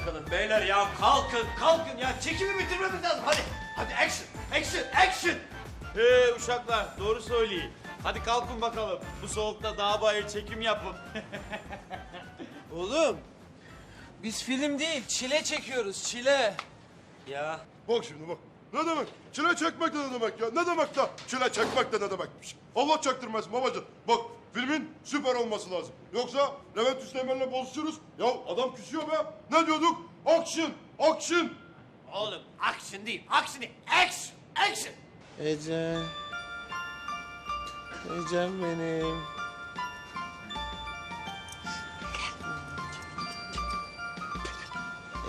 bakalım beyler ya kalkın kalkın ya çekimi bitirmemiz lazım hadi. Hadi action action action. He uşaklar doğru söyleyin. Hadi kalkın bakalım. Bu soğukta dağ bayır çekim yapın. Oğlum biz film değil çile çekiyoruz çile. Ya Bak şimdi bak. Ne demek? Çile çekmek de ne demek ya? Ne demek da çile çekmek de ne demekmiş? Allah çaktırmasın babacığım. Bak filmin süper olması lazım. Yoksa Levent Üsteğmen'le bozuşuruz. Ya adam küsüyor be. Ne diyorduk? Action, action. Oğlum action değil action değil action action. Ece. Ecem benim.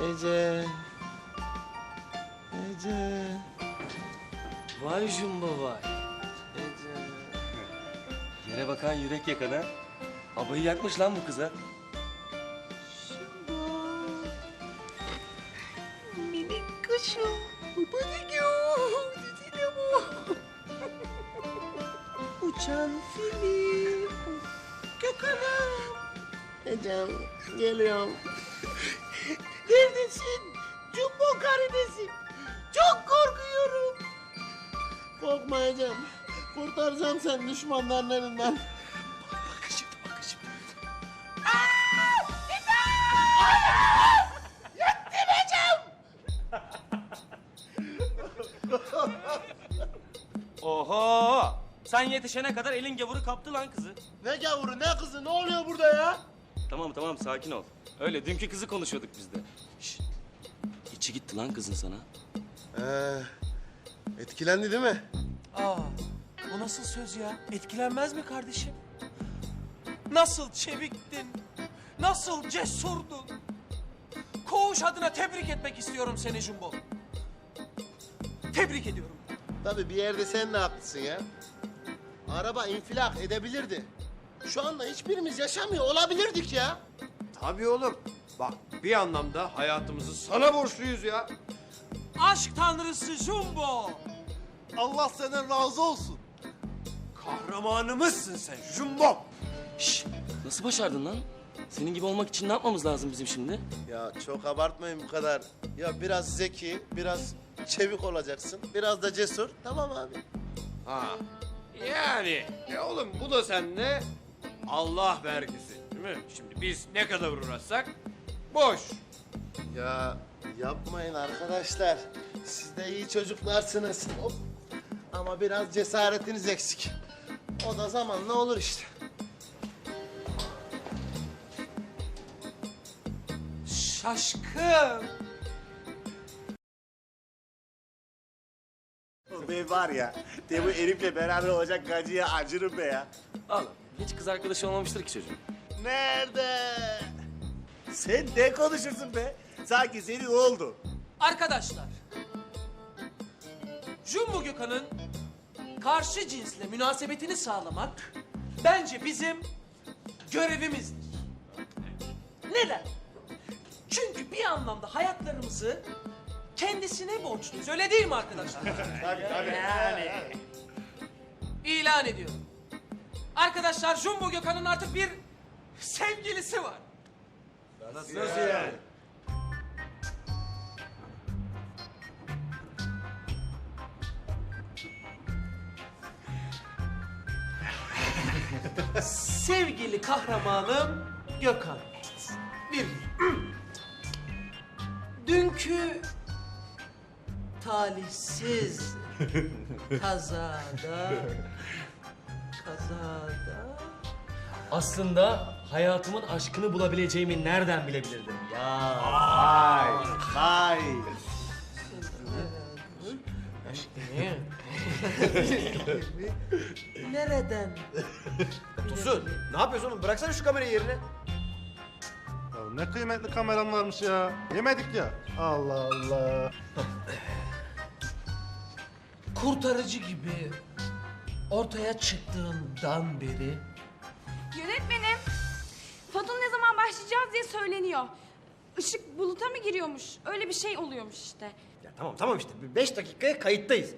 Ece. Ece. vay Jumbo vay. Yere bakan yürek yakan ha. Abayı yakmış lan bu kıza. Minik kuşum. Babacığım. Cicile bu. Uçan film. Gökhan'ım. Ecem geliyorum. Neredesin? Jumbo karidesin. Çok korkuyorum. Korkma Ecem. Kurtaracağım seni düşmanların elinden. Bak şimdi bak şimdi. Oho! Sen yetişene kadar elin gavuru kaptı lan kızı. Ne gavuru ne kızı ne oluyor burada ya? Tamam tamam sakin ol. Öyle dünkü kızı konuşuyorduk biz de. Şşt. İçi gitti lan kızın sana. Ee, etkilendi değil mi? Aa, nasıl söz ya? Etkilenmez mi kardeşim? Nasıl çeviktin? Nasıl cesurdun? Koğuş adına tebrik etmek istiyorum seni Jumbo. Tebrik ediyorum. Tabii bir yerde sen de haklısın ya. Araba infilak edebilirdi. Şu anda hiçbirimiz yaşamıyor olabilirdik ya. Tabii oğlum. Bak bir anlamda hayatımızı sana borçluyuz ya. Aşk tanrısı Jumbo. Allah senden razı olsun. Kahramanımızsın sen Jumbo. Şşt! Nasıl başardın lan? Senin gibi olmak için ne yapmamız lazım bizim şimdi? Ya çok abartmayın bu kadar. Ya biraz zeki, biraz çevik olacaksın. Biraz da cesur. Tamam abi. Ha. Yani e oğlum bu da sende Allah vergisi değil mi? Şimdi biz ne kadar uğraşsak boş. Ya yapmayın arkadaşlar. Siz de iyi çocuklarsınız. Hop. Ama biraz cesaretiniz eksik. O da zamanla olur işte. Şaşkın. Ben var ya, de bu herifle beraber olacak gacıya acırım be ya. Oğlum hiç kız arkadaşı olmamıştır ki çocuğun. Nerede? Sen ne konuşursun be? Sanki senin oldu. Arkadaşlar. Jumbo Gökhan'ın karşı cinsle münasebetini sağlamak bence bizim görevimizdir. Neden? Çünkü bir anlamda hayatlarımızı kendisine borçluyuz. Öyle değil mi arkadaşlar? Tabii tabii. Yani. İlan ediyorum. Arkadaşlar Jumbo Gökhan'ın artık bir sevgilisi var. Nasıl yani? Sevgili kahramanım Gökhan. Bir. Dünkü talihsiz kazada kazada Aslında hayatımın aşkını bulabileceğimi nereden bilebilirdim ya? Vay, vay. nereden? Tosun ne yapıyorsun oğlum? Bıraksana şu kamerayı yerine. Ya ne kıymetli kameram varmış ya. Yemedik ya. Allah Allah. Kurtarıcı gibi ortaya çıktığından beri Yönetmenim, Fadıl ne zaman başlayacağız diye söyleniyor. Işık buluta mı giriyormuş? Öyle bir şey oluyormuş işte. Ya tamam tamam işte beş dakikaya kayıttayız.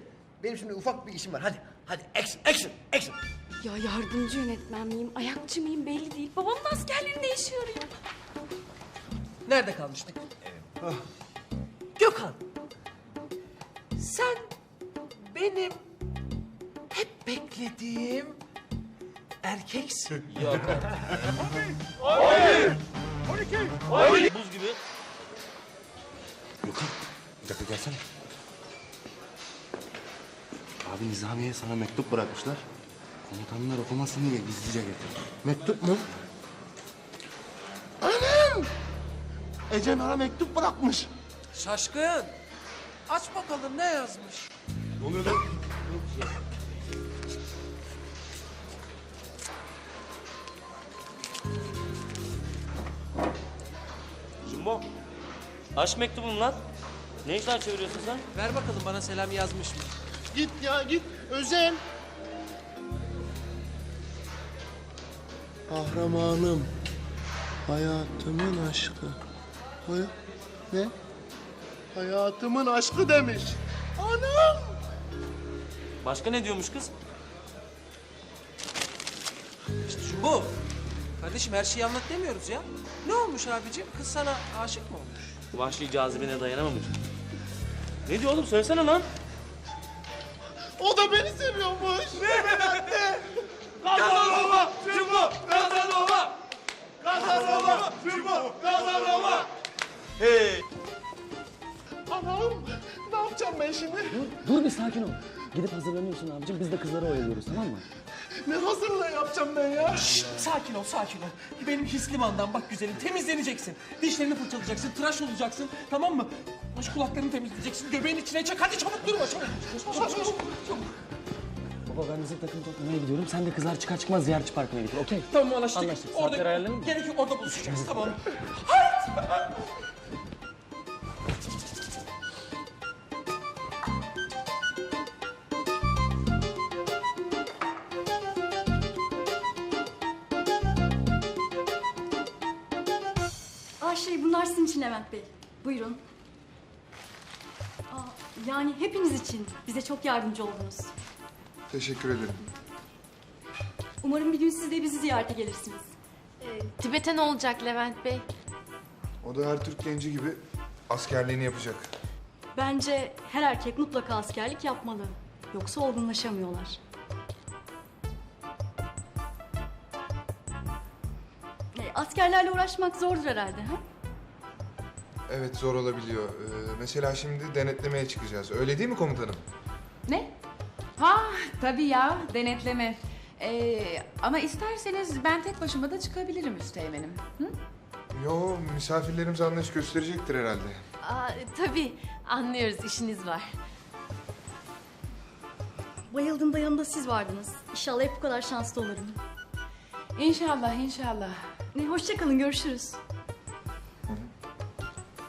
Benim şimdi ufak bir işim var hadi. Hadi action action action. Ya yardımcı yönetmen miyim, ayakçı mıyım belli değil. Babamın askerliğinde işe yarıyor. nerede kalmıştık? Gökhan. Sen benim hep beklediğim erkeksin. Yok Buz gibi. Gökhan bir dakika gelsene. Abi Nizamiye sana mektup bırakmışlar. Komutanlar okumasın diye gizlice getirdim. Mektup mu? Anam! Ece bana mektup bırakmış. Şaşkın. Aç bakalım ne yazmış. Ne oluyor lan? Jumbo. Aşk mektubum lan. Ne işler çeviriyorsun sen? Ver bakalım bana selam yazmış mı? Git ya git. Özel. Kahramanım. Hayatımın aşkı. Hay ne? Hayatımın aşkı demiş. Anam! Başka ne diyormuş kız? İşte şu bu. Kardeşim her şeyi anlat demiyoruz ya. Ne olmuş abicim? Kız sana aşık mı olmuş? Vahşi cazibene dayanamamış. Ne diyor oğlum söylesene lan. O da beni seviyormuş. Anam! Ne yapacağım ben şimdi? Dur bir sakin ol. Gidip hazırlanıyorsun abicim. Biz de kızları oyalıyoruz tamam mı? Ne hazırlığı yapacağım ben ya? Sakin ol, sakin ol. Benim hislimandan bak güzelim, temizleneceksin. Dişlerini fırçalayacaksın, tıraş olacaksın, tamam mı? Baş kulaklarını temizleyeceksin, göbeğin içine çek. Hadi çabuk durma, çabuk. Çabuk, çabuk, çabuk. çabuk. Baba ben bizim takım toplamaya gidiyorum. Sen de kızlar çıkar çıkmaz ziyaretçi parkına git. Okey. Tamam anlaştık. Anlaştık. Orada, mı? Gerek yok, orada buluşacağız, tamam. Aa bunlar sizin için Levent Bey. Buyurun. Aa, yani hepimiz için bize çok yardımcı oldunuz. Teşekkür ederim. Umarım bir gün siz de bizi ziyarete gelirsiniz. Tibet'e ne olacak Levent Bey? O da her Türk genci gibi askerliğini yapacak. Bence her erkek mutlaka askerlik yapmalı. Yoksa olgunlaşamıyorlar. E, askerlerle uğraşmak zordur herhalde. Ha? Evet zor olabiliyor. Ee, mesela şimdi denetlemeye çıkacağız. Öyle değil mi komutanım? Ne? Ha tabii ya denetleme. Ee, ama isterseniz ben tek başıma da çıkabilirim üsteğmenim. Hı? Yo misafirlerimiz anlayış gösterecektir herhalde. Aa, tabii anlıyoruz işiniz var. Bayıldığımda yanımda siz vardınız. İnşallah hep bu kadar şanslı olurum. İnşallah inşallah. E, hoşçakalın, görüşürüz.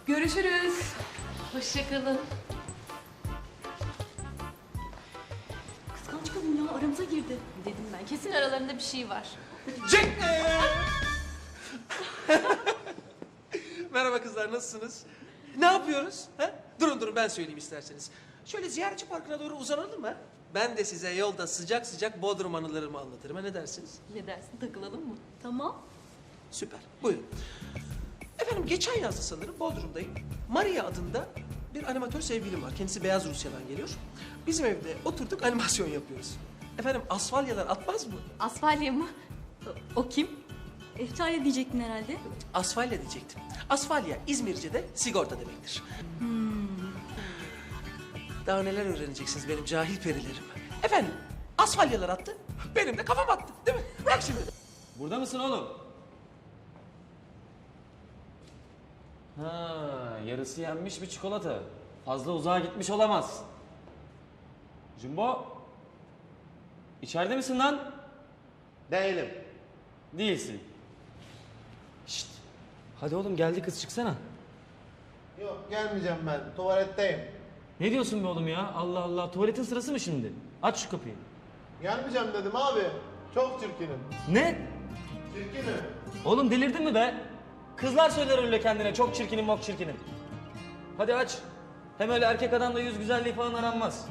Görüşürüz. Hoşçakalın. Kıskanç kadın ya aramıza girdi. Dedim ben kesin aralarında bir şey var. Merhaba kızlar, nasılsınız? Ne yapıyoruz? Ha? Durun durun ben söyleyeyim isterseniz. Şöyle ziyaretçi parkına doğru uzanalım mı? Ben de size yolda sıcak sıcak Bodrum anılarımı anlatırım. Ha, ne dersiniz? Ne dersin takılalım mı? Tamam. Süper. Buyurun. Efendim geçen yazda sanırım Bodrum'dayım. Maria adında bir animatör sevgilim var. Kendisi Beyaz Rusya'dan geliyor. Bizim evde oturduk animasyon yapıyoruz. Efendim asfalyalar atmaz mı? Asfalya mı? O kim? Eftalya diyecektin herhalde. Asfalya diyecektim. Asfalya İzmirce'de sigorta demektir. Daha neler öğreneceksiniz benim cahil perilerim. Efendim asfalyalar attı. Benim de kafam attı değil mi? Bak şimdi. Burada mısın oğlum? Ha, yarısı yenmiş bir çikolata. Fazla uzağa gitmiş olamaz. Jumbo. İçeride misin lan? Değilim. Değilsin. Şşt. Hadi oğlum geldi kız çıksana. Yok gelmeyeceğim ben. Tuvaletteyim. Ne diyorsun be oğlum ya? Allah Allah. Tuvaletin sırası mı şimdi? Aç şu kapıyı. Gelmeyeceğim dedim abi. Çok çirkinim. Ne? Çirkinim. Oğlum delirdin mi be? Kızlar söyler öyle kendine. Çok çirkinim, mok çirkinim. Hadi aç. Hem öyle erkek adamla yüz güzelliği falan aranmaz.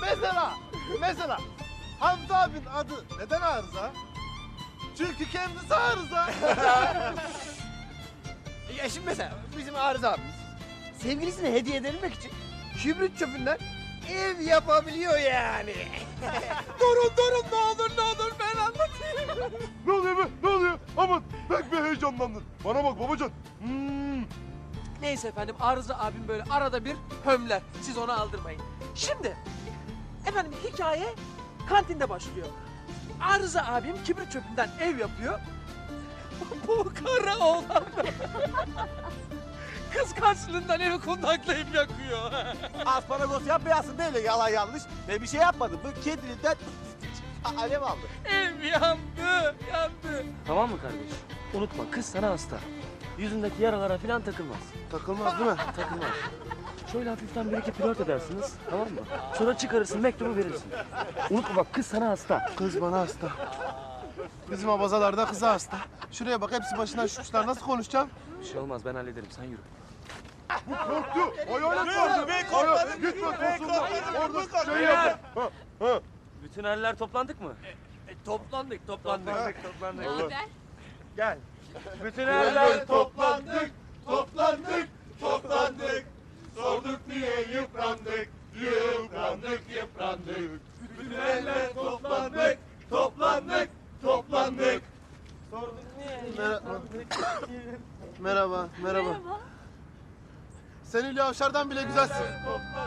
Mesela, mesela Hamza abinin adı neden arıza? Çünkü kendisi arıza. Ya şimdi mesela bizim Arıza abimiz sevgilisine hediye edilmek için kibrit çöpünden ev yapabiliyor yani. Durun durun ne olur ne olur heyecanlandın. Bana bak babacan. Hmm. Neyse efendim Arıza abim böyle arada bir hömler. Siz onu aldırmayın. Şimdi efendim hikaye kantinde başlıyor. Arıza abim kibrit çöpünden ev yapıyor. Bu kara oğlan kıskançlığından evi kundaklayıp yakıyor. Asparagos yapmayasın böyle yalan yanlış. Ben bir şey yapmadım. Bu kendiliğinden alev aldı. ev yandı, yandı. Tamam mı kardeş? Unutma kız sana hasta. Yüzündeki yaralara falan takılmaz. Takılmaz değil mi? Takılmaz. Şöyle hafiften bir iki flört edersiniz tamam mı? Sonra çıkarırsın mektubu verirsin. Unutma bak kız sana hasta. Kız bana hasta. Bizim abazalarda kıza hasta. Şuraya bak hepsi başından şuşlar. Nasıl konuşacağım? Bir şey olmaz ben hallederim sen yürü. Korktu. Hayalet vardı. be, Hayal- korkmadım. Tosunlar. korkmadım, Orada şey yap. Ha, ha. Bütün eller toplandık mı? toplandık, toplandık. toplandık. Gel. Bütün eller toplandık, toplandık, toplandık. Sorduk niye yıprandık, yıprandık, yıprandık. Bütün eller toplandık, toplandık, toplandık. Merhaba. Merhaba, merhaba. Sen Hülya Avşar'dan bile güzelsin.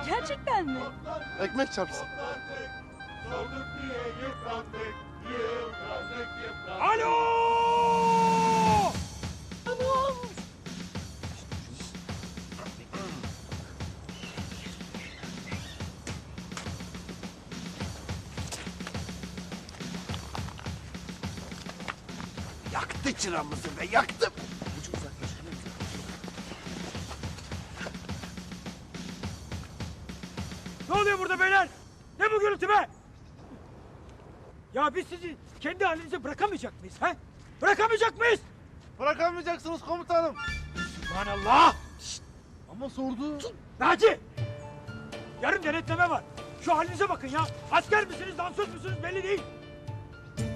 Gerçekten mi? Ekmek çarpsın. Sorduk niye yıprandık, yıprandık, yıprandık. Alo! Yaktı çıramızı be yaktı. Ne oluyor burada beyler? Ne bu gürültü be? Ya biz sizi kendi halinize bırakamayacak mıyız ha? Bırakamayacak mıyız? Bırakamayacaksınız komutanım. Subhanallah! Ama sordu. Naci! Yarın denetleme var. Şu halinize bakın ya. Asker misiniz, dansöz müsünüz belli değil.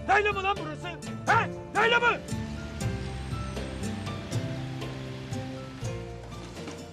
Yayla mı lan burası? He? Yayla mı?